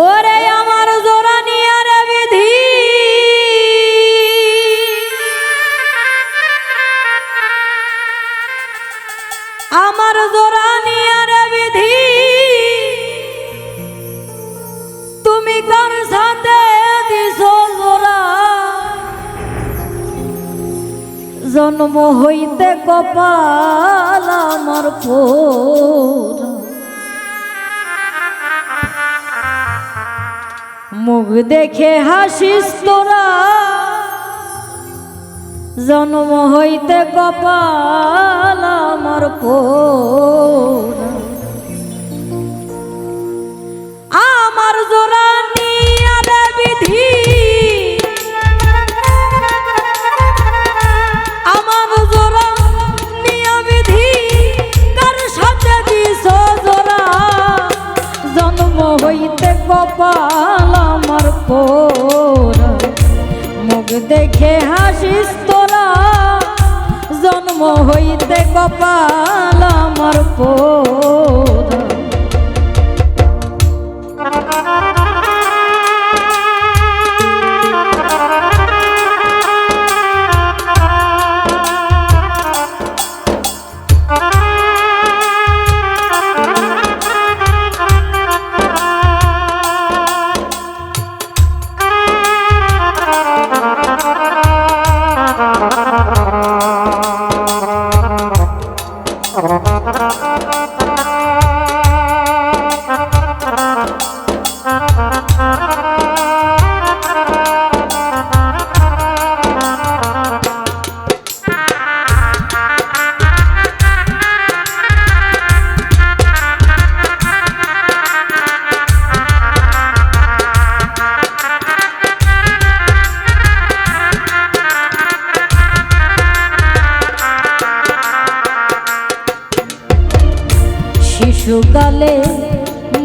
ওরে আমার নিয়ে বিধি। আমার নিয়ে বিধি। তুমি কার সাথে দিছো জোড়া? জন্ম হইতে কপাল আমার পোড়া। মুখ দেখে হাসিস তোরা। জন্ম হইতে কপাল আমার পোড়া আমার জোরা নিয়া বিধি হইতে কপাল আমার পোড়া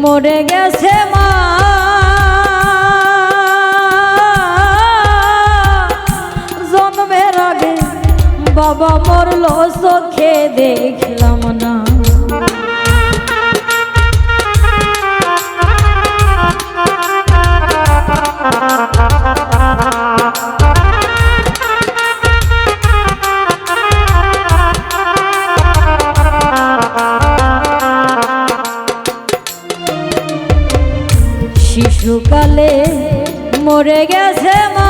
মরে গেছে মা। জন্মের আগে বাবা মরল চোখে দেখলাম মরে গেছে মা।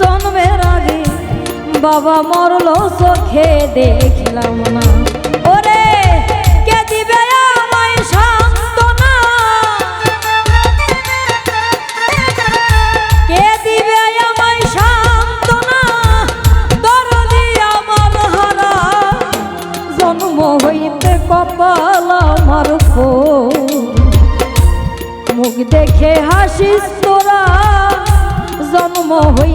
জন্মের আগে বাবা মরল চোখে দেখলাম না। voy.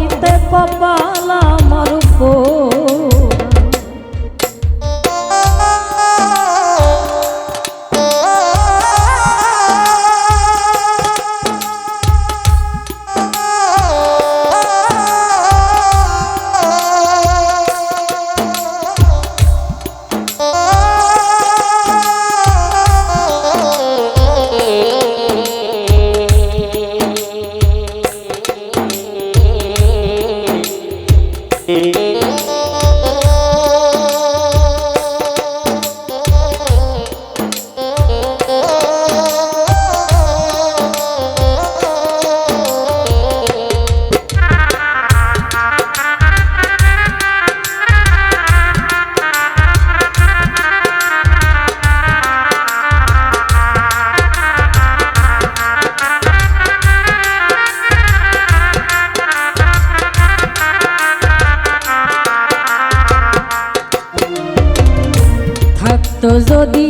থাকতো যদি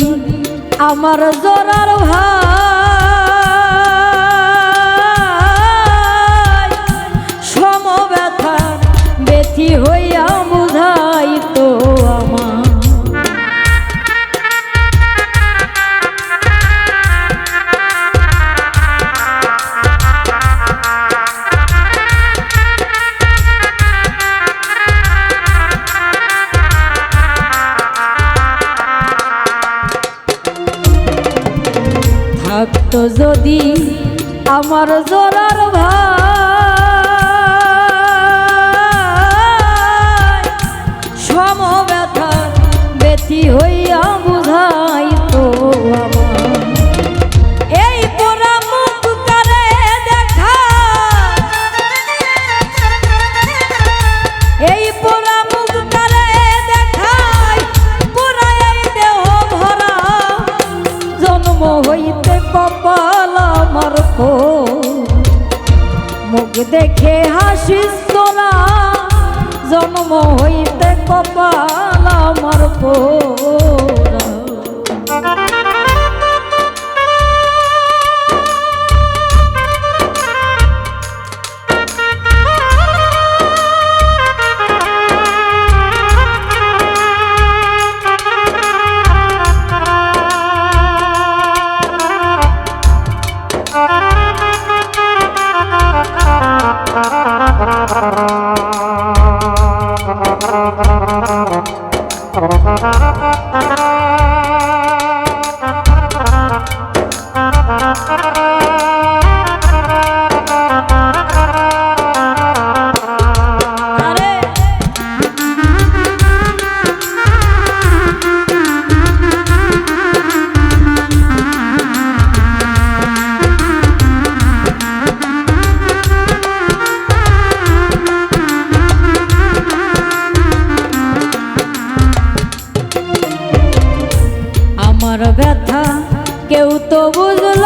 আমার জোরার ভাই সমব্যথা বেথি হইয়া থাকতো যদি আমার জোরার ভাই সম ব্যথা ব্যথি হইয়া বুঝাই তো দেখে হাসিস তোরা। জন্ম হইতে কপাল আমার পোড়া আমার ব্যথা কেউ তো বুঝল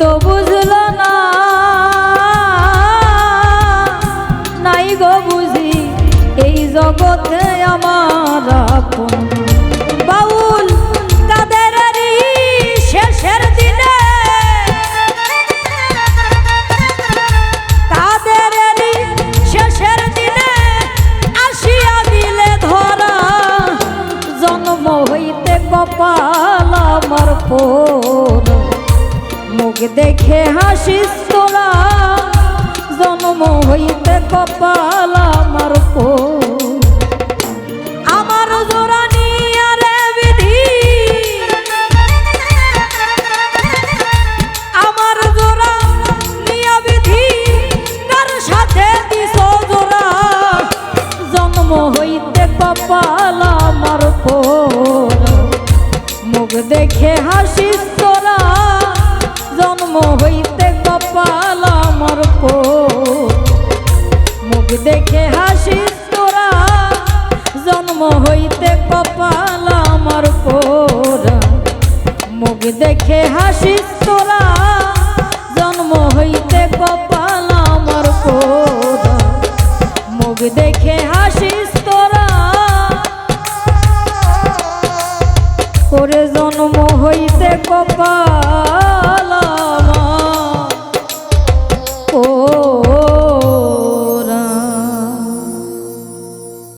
তো বুঝল না। নাই গো বুঝি এই জগতে দেখে হাসিস তোরা। জন্ম হইতে কপাল আমার পো আমার জোড়া দেখে হাসিস তোরা। জন্ম হইতে কপাল আমার পোরা মুখ দেখে হাসিস তোরা। জন্ম হইতে কপাল আমার পোরা মুখ দেখে হাসিস তোরা। করে জন্ম হইতে কপাল